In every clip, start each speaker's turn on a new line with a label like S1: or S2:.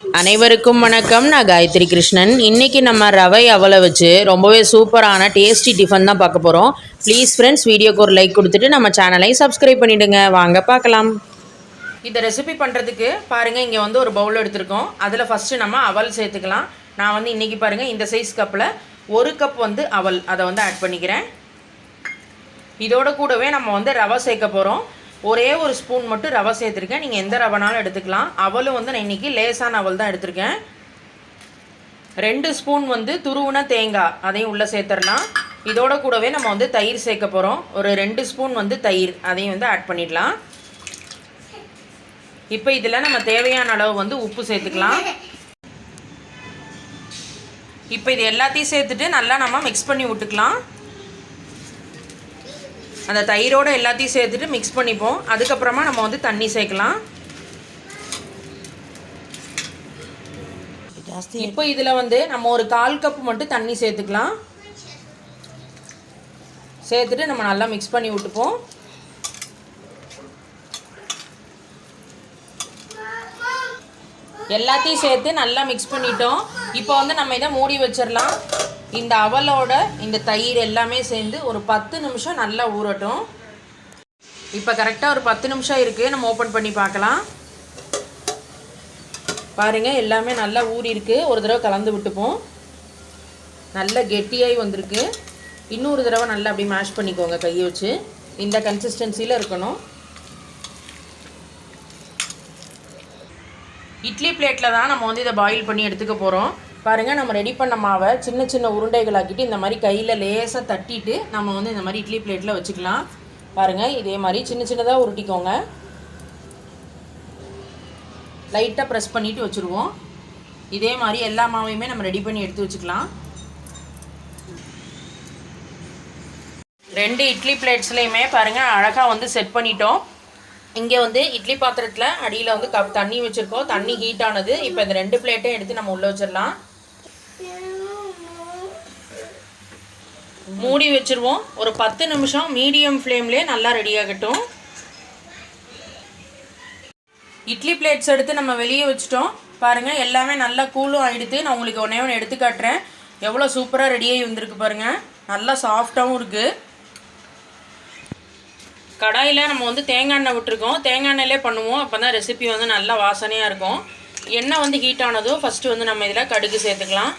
S1: அனைவருக்கும் வணக்கம். நான் காயத்ரி கிருஷ்ணன். இன்றைக்கி நம்ம ரவை அவலை வச்சு ரொம்பவே சூப்பரான டேஸ்டி டிஃபன் தான் பார்க்க போகிறோம் ப்ளீஸ் ஃப்ரெண்ட்ஸ் வீடியோக்கு ஒரு லைக் கொடுத்துட்டு நம்ம சேனலை சப்ஸ்கிரைப் பண்ணிவிடுங்க வாங்க பார்க்கலாம். இந்த ரெசிபி பண்ணுறதுக்கு பாருங்கள் இங்கே வந்து ஒரு பவுல் எடுத்திருக்கோம். அதில் ஃபஸ்ட்டு நம்ம அவல் சேர்த்துக்கலாம். நான் வந்து இன்றைக்கி பாருங்கள் இந்த சைஸ் கப்பில் ஒரு கப் வந்து அவல். அதை வந்து ஆட் பண்ணிக்கிறேன். இதோட கூடவே நம்ம வந்து ரவை சேர்க்க போகிறோம் ஒரே ஒரு ஸ்பூன் மட்டும் ரவை சேர்த்துருக்கேன். நீங்கள் எந்த ரவைனாலும் எடுத்துக்கலாம். அவலும் வந்து நான் இன்றைக்கி லேசான அவல் தான் எடுத்திருக்கேன். ரெண்டு ஸ்பூன் வந்து துருவுன தேங்காய் அதையும் உள்ளே சேர்த்துடலாம். இதோட கூடவே நம்ம வந்து தயிர் சேர்க்க போகிறோம் ஒரு ரெண்டு ஸ்பூன் வந்து தயிர் அதையும் வந்து ஆட் பண்ணிடலாம். இப்போ இதில் நம்ம தேவையான அளவு வந்து உப்பு சேர்த்துக்கலாம். இப்போ இது எல்லாத்தையும் சேர்த்துட்டு நல்லா நம்ம மிக்ஸ் பண்ணி விட்டுக்கலாம். அந்த தயிரோட எல்லாத்தையும் சேர்த்துட்டு மிக்ஸ் பண்ணிப்போம். அதுக்கப்புறமா நம்ம வந்து தண்ணி சேர்க்கலாம். இப்போ இதில் வந்து நம்ம ஒரு கால் கப் மட்டும் தண்ணி சேர்த்துக்கலாம். சேர்த்துட்டு நம்ம நல்லா மிக்ஸ் பண்ணி விட்டுப்போம். எல்லாத்தையும் சேர்த்து நல்லா மிக்ஸ் பண்ணிட்டோம். இப்போ வந்து நம்ம இதை மூடி வச்சிடலாம். இந்த அவலோட இந்த தயிர் எல்லாமே சேர்ந்து ஒரு பத்து நிமிஷம் நல்லா ஊறட்டும். இப்போ கரெக்டாக ஒரு பத்து நிமிஷம் இருக்குது நம்ம ஓப்பன் பண்ணி பார்க்கலாம். பாருங்கள் எல்லாமே நல்லா ஊறிருக்கு ஒரு தடவை கலந்து விட்டுப்போம். நல்ல கெட்டியாகி வந்திருக்கு. இன்னொரு தடவை நல்லா அப்படி மேஷ் பண்ணிக்கோங்க கையை வச்சு. இந்த கன்சிஸ்டன்சியில் இருக்கணும். இட்லி பிளேட்டில் தான் நம்ம வந்து இதை பாயில் பண்ணி எடுத்துக்க போகிறோம் பாருங்கள் நம்ம ரெடி பண்ண மாவை சின்ன சின்ன உருண்டைகளாக்கிட்டு இந்த மாதிரி கையில் லேசாக தட்டிட்டு நம்ம வந்து இந்த மாதிரி இட்லி பிளேட்டில் வச்சுக்கலாம். பாருங்கள் இதே மாதிரி சின்ன சின்னதாக உருட்டிக்கோங்க. லைட்டாக ப்ரெஸ் பண்ணிவிட்டு வச்சுருவோம். இதே மாதிரி எல்லா மாவையுமே நம்ம ரெடி பண்ணி எடுத்து வச்சுக்கலாம். ரெண்டு இட்லி பிளேட்ஸ்லேயுமே பாருங்கள் அழகாக வந்து செட் பண்ணிட்டோம். இங்கே வந்து இட்லி பாத்திரத்தில் அடியில் வந்து கப் தண்ணி வச்சுருக்கோம். தண்ணி ஹீட் ஆனது. இப்போ இந்த ரெண்டு பிளேட்டையும் எடுத்து நம்ம உள்ளே வச்சிடலாம். மூடி வச்சுருவோம். ஒரு பத்து நிமிஷம் மீடியம் ஃப்ளேம்லேயே நல்லா ரெடி ஆகட்டும். இட்லி பிளேட்ஸ் எடுத்து நம்ம வெளியே வச்சுட்டோம். பாருங்கள் எல்லாமே நல்லா கூலும் ஆகிடுது நான் உங்களுக்கு ஒன்றே ஒன்று எடுத்து காட்டுறேன். எவ்வளோ சூப்பராக ரெடியாகி வந்திருக்கு பாருங்கள் நல்லா சாஃப்டாகவும் இருக்குது கடாயில் நம்ம வந்து தேங்காய் எண்ணெய் விட்டுருக்கோம். தேங்காய் எண்ணெயிலே பண்ணுவோம். அப்போ தான் ரெசிபி வந்து நல்லா வாசனையாக இருக்கும். எண்ணெய் வந்து ஹீட் ஆனதும் ஃபஸ்ட்டு வந்து நம்ம இதில் கடுகு சேர்த்துக்கலாம்.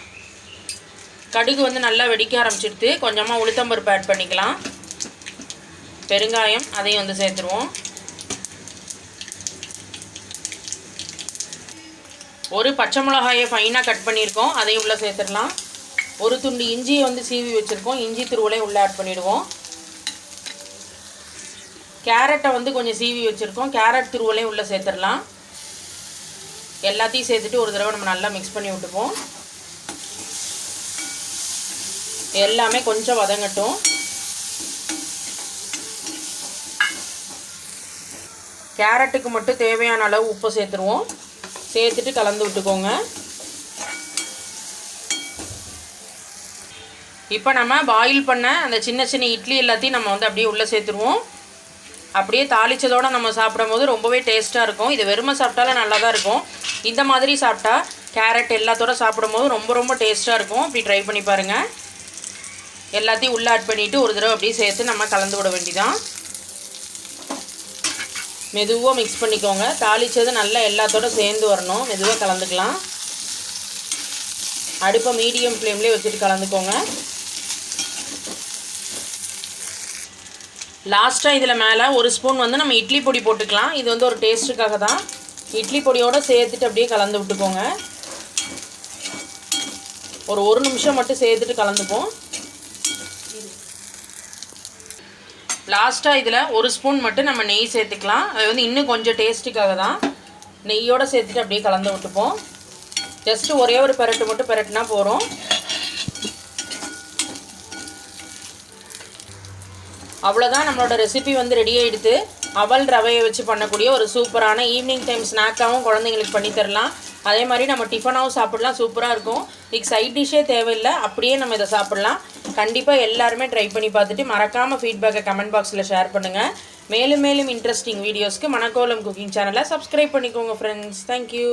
S1: கடுகு வந்து நல்லா வெடிக்க ஆரம்பிச்சிடுது கொஞ்சமாக உளுத்தம்பருப்பு ஆட் பண்ணிக்கலாம். பெருங்காயம் அதையும் வந்து சேர்த்துருவோம். ஒரு பச்சை மிளகாயை ஃபைனாக கட் பண்ணியிருக்கோம். அதையும் உள்ளே சேர்த்துடலாம். ஒரு துண்டு இஞ்சியை வந்து சீவி வச்சுருக்கோம். இஞ்சி துருவலையும் உள்ளே ஆட் பண்ணிவிடுவோம் கேரட்டை வந்து கொஞ்சம் சீவி வச்சுருக்கோம். கேரட் துருவலையும் உள்ளே சேர்த்துடலாம். எல்லாத்தையும் சேர்த்துட்டு ஒரு தடவை நம்ம நல்லா மிக்ஸ் பண்ணி விட்டுப்போம். எல்லாமே கொஞ்சம் வதங்கட்டும். கேரட்டுக்கு மட்டும் தேவையான அளவு உப்பு சேர்த்துருவோம். சேர்த்துட்டு கலந்து விட்டுக்கோங்க. இப்போ நம்ம பாயில் பண்ண அந்த சின்ன சின்ன இட்லி எல்லாத்தையும் நம்ம வந்து அப்படியே உள்ளே சேர்த்துருவோம். அப்படியே தாளித்ததோடு நம்ம சாப்பிடும்போது ரொம்பவே டேஸ்ட்டாக இருக்கும். இது வெறுமை சாப்பிட்டாலும் நல்லா தான் இருக்கும். இந்த மாதிரி சாப்பிட்டா கேரட் எல்லாத்தோட சாப்பிடும்போது ரொம்ப ரொம்ப டேஸ்ட்டாக இருக்கும். அப்படி ட்ரை பண்ணி பாருங்கள் எல்லாத்தையும் உள்ளே ஆட் பண்ணிவிட்டு ஒரு தடவை அப்படியே சேர்த்து நம்ம கலந்து விட வேண்டிதான். மெதுவாக மிக்ஸ் பண்ணிக்கோங்க. தாளித்தது நல்லா எல்லாத்தோட சேர்ந்து வரணும். மெதுவாக கலந்துக்கலாம். அடுப்பை மீடியம் ஃப்ளேம்லேயே வச்சுட்டு கலந்துக்கோங்க. லாஸ்ட்டாக இதில் மேலே ஒரு ஸ்பூன் வந்து நம்ம இட்லி பொடி போட்டுக்கலாம். இது வந்து ஒரு டேஸ்ட்டுக்காக தான். இட்லி பொடியோடு சேர்த்துட்டு அப்படியே கலந்து விட்டுக்கோங்க. ஒரு ஒரு நிமிஷம் மட்டும் சேர்த்துட்டு கலந்துப்போம். லாஸ்ட்டாக இதில் ஒரு ஸ்பூன் மட்டும் நம்ம நெய் சேர்த்துக்கலாம். அது வந்து இன்னும் கொஞ்சம் டேஸ்ட்டுக்காக தான். நெய்யோடு சேர்த்துட்டு அப்படியே கலந்து விட்டுப்போம். ஜஸ்ட்டு ஒரே ஒரு பெரட்டு மட்டும் பெரட்டுனா போகிறோம் அவ்வளோதான் நம்மளோட ரெசிபி வந்து ரெடி ஆகிடுது அவல் ரவையை வச்சு பண்ணக்கூடிய ஒரு சூப்பரான ஈவினிங் டைம் ஸ்நாக்காகவும் குழந்தைங்களுக்கு பண்ணி தரலாம். அதே மாதிரி நம்ம டிஃபனாகவும் சாப்பிடலாம். சூப்பராக இருக்கும். இதுக்கு சைட் டிஷ்ஷே தேவையில்லை. அப்படியே நம்ம இதை சாப்பிட்லாம். கண்டிப்பாக எல்லாருமே ட்ரை பண்ணி பார்த்துட்டு மறக்காமல் ஃபீட்பேக்கை கமெண்ட் பாக்ஸில் ஷேர் பண்ணுங்கள் மேலும் மேலும் இன்ட்ரெஸ்டிங் வீடியோஸ்க்கு மணக்கோலம் குக்கிங் சேனலை சப்ஸ்கிரைப் பண்ணிக்கோங்க ஃப்ரெண்ட்ஸ் தேங்க்யூ